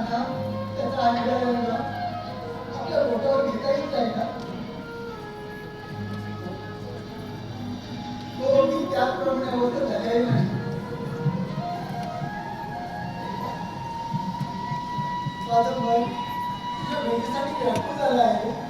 मुलांना त्याचा आईवडिलांना आपल्या बोटावर घेता येत नाही का तो अगदी त्याचप्रमाणे होतं झालेली नाही. माझं मन तुझ्या भेटीसाठी व्यापून झालं आहे.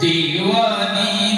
दीवानी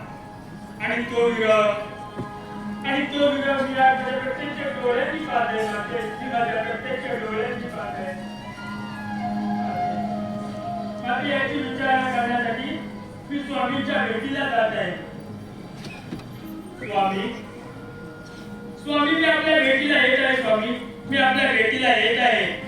आणि तो विरह आणि तो विरह मी आज माझ्या प्रत्यक्ष डोळ्यांनी पाहते माझे मी माझ्या प्रत्यक्ष डोळ्यांनी पाहते मात्र याची विचारणा करण्यासाठी मी स्वामींच्या भेटीला जात आहे. स्वामी स्वामी मी आपल्या भेटीला येत आहे स्वामी. मी आपल्या भेटीला येत आहे.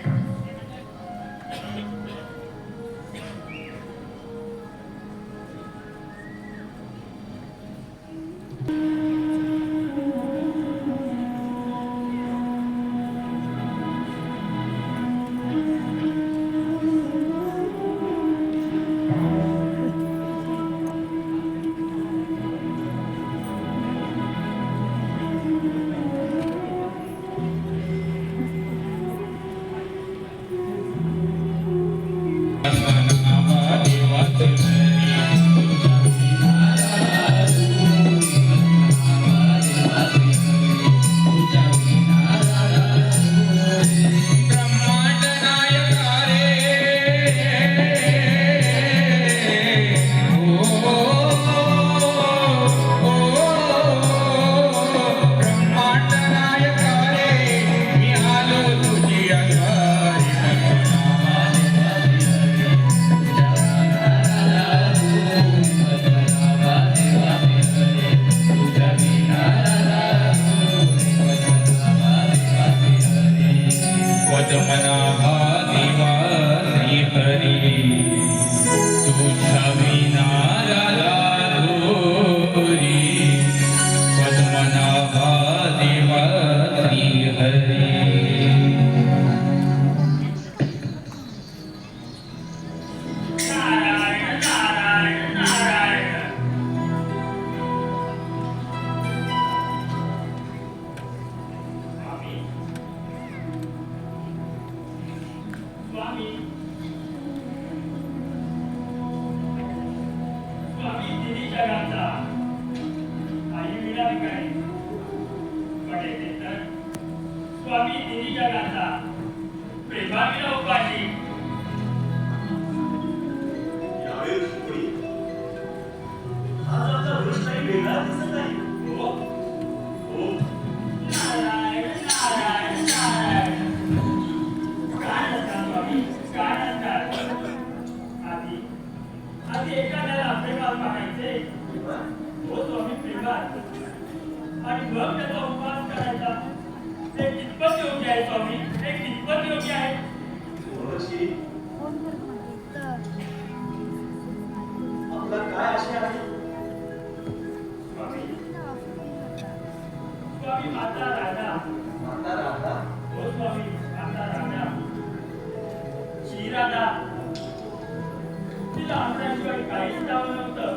काहीच नाव नव्हतं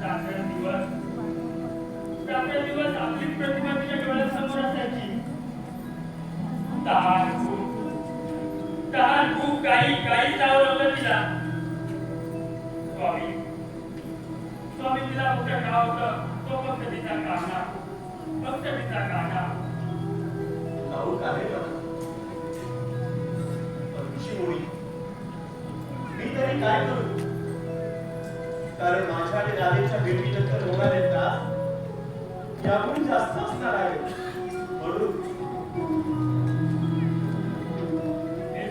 रात्र दिवस रात्र दिवस आपली प्रतिमा तिच्या डोळ्यासमोर असायची तहान तहान काही नाव नव्हतं तिला स्वामी स्वामी तिला कुठं नाव होतं तो फक्त तिचा काना फक्त तिचा काना ठाऊक आहे मी तरी काय करू कारण माझ्या आणि राधेच्या भेटीनंतर होणारे त्रास याहून जास्त असणार आहे. म्हणून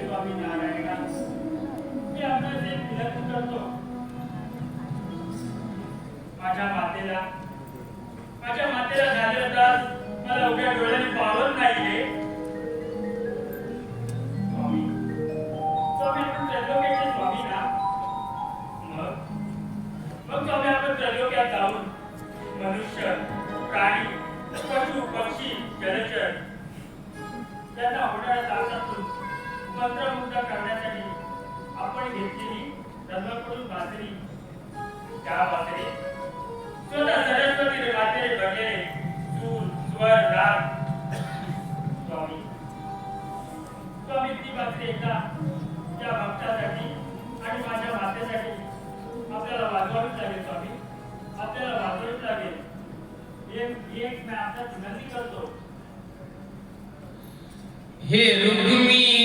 स्वामी नारायणा मी आपणास एक विनंती करतो. माझ्या मातेला माझ्या मातेला झालेला त्रास मला उभ्या डोळ्याने पावत नाहीये. आपण जाऊन मनुष्य प्राणी पशु पक्षी जलचर. त्यांना होणाऱ्या त्रासातून मंत्रमुग्ध करण्यासाठी आपण घेतलेली रंगाकडून बाजरी त्या बाजरी स्वतः सरस्वती मातेने भरलेले चूल स्वर राग. स्वामी स्वामी ती बाजरी एकदा त्या भक्तासाठी आणि माझ्या मातेसाठी आपल्याला वाजवावीच लागेल स्वामी. आपल्याला वाजवावीच लागेल. एक एक मी आपल्या विनंती करतो. हे रुक्मी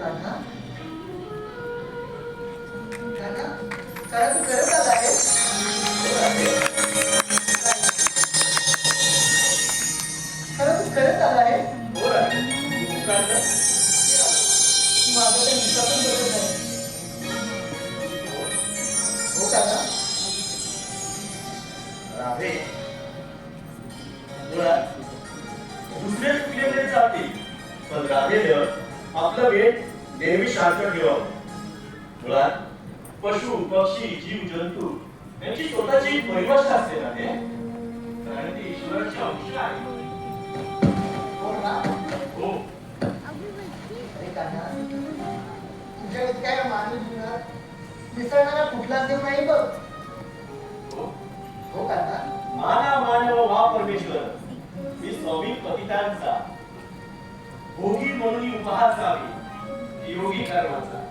कान्हा कान्हा मुळात पशु पक्षी जीव जंतू यांची स्वतःची एक परिभाषा असते राधे कारण ते ईश्वराचे अंश आहे. हो ना? अरे कान्हा तुझ्या इतक्या या मानवी जीवनात मिसळणारा कुठलाच देव नाही बघ. हो. हो माना मानव वा परमेश्वर. मी स्वामी पतितांचा. भोगी म्हणून उपहास जावी योगी कर्माचा.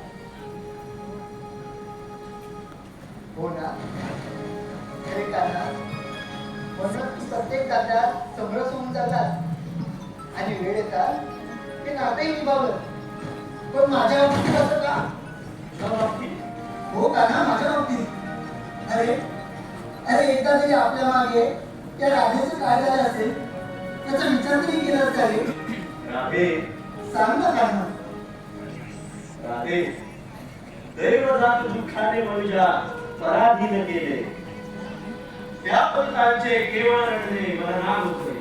हो ना अरे कान्हा म्हणून तू प्रत्येक कार्यात समरस होऊन जातात. आणि वेळ येतात. ते नातेही निभावलं पण माझ्या बाबतीत असं का? हो कान्हा माझ्या बाबतीत? अरे अरे एकदा तरी आपल्या मागे त्या राधेचं काय झालं असेल त्याचा विचार तरी केलास का रे? राधे. सांग ना कान्हा राधे. दैव जात दुःखाने मनुजा. पराधीन केले त्या पंतांचे केवळ रडणे मला नाम होते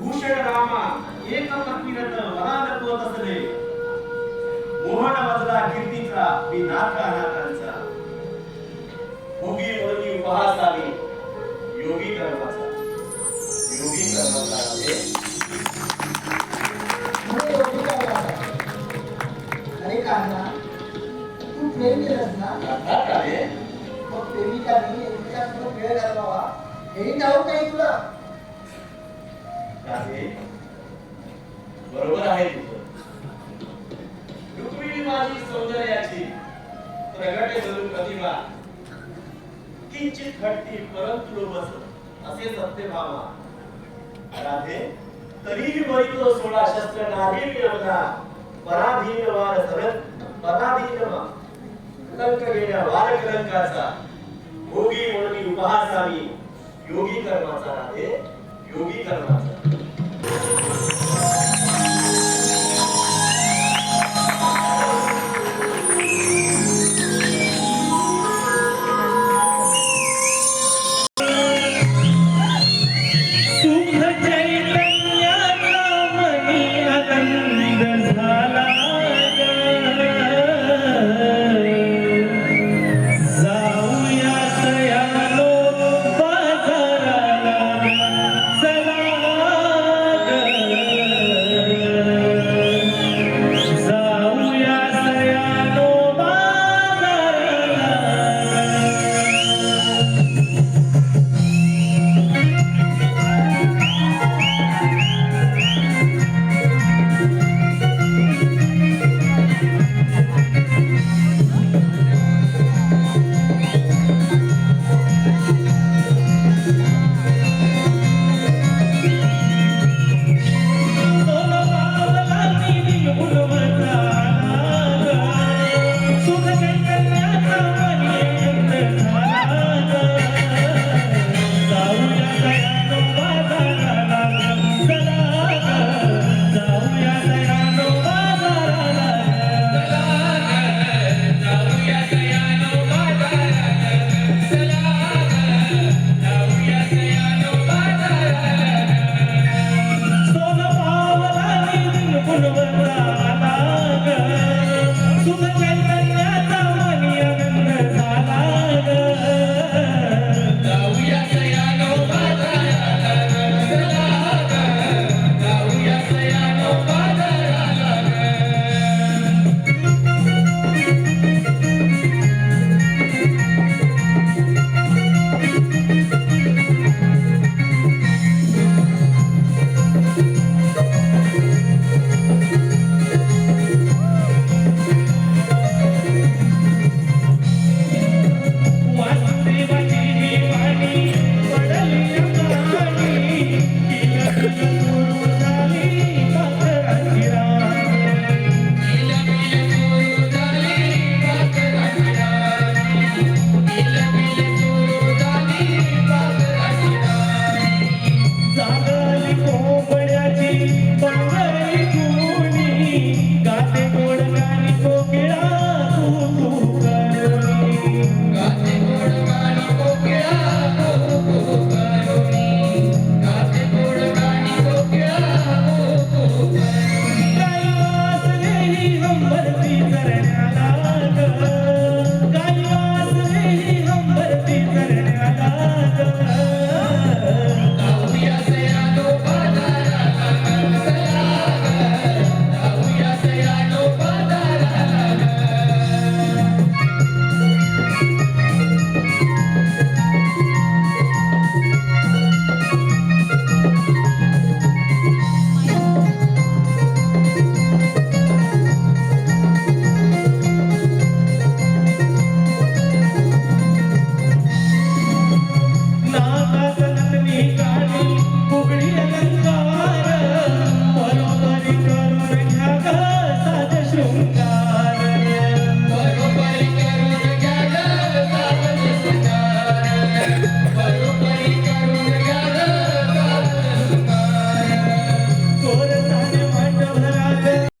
भूषण रामा एक रत्न मला नकवत असले. मोहन मजला कीर्तीचा मी नाथ अनाथांचा भोगी वरती उपहास आली योगी कर्माचा योगी कर्माचा म्हणजे प्रेम केलंस ना मग प्रेमिकांनी एकमेकांसोबत वेळ घालवावा ठाऊक नाही तुला बरोबर आहे तुझं रुक्मिणी माझी सौंदर्याची प्रगटे धरून प्रतिमा किंचित घटती परंतु लोभस असे सत्य भावा राधे तरीही बळीतो सोळा शस्त्र नाही पराधीन वार सरत पराधीन वा. कलंक गेल्या वार कलंकाचा भोगी म्हणून उपहासावी योगी कर्माचा राधे योगी कर्माचा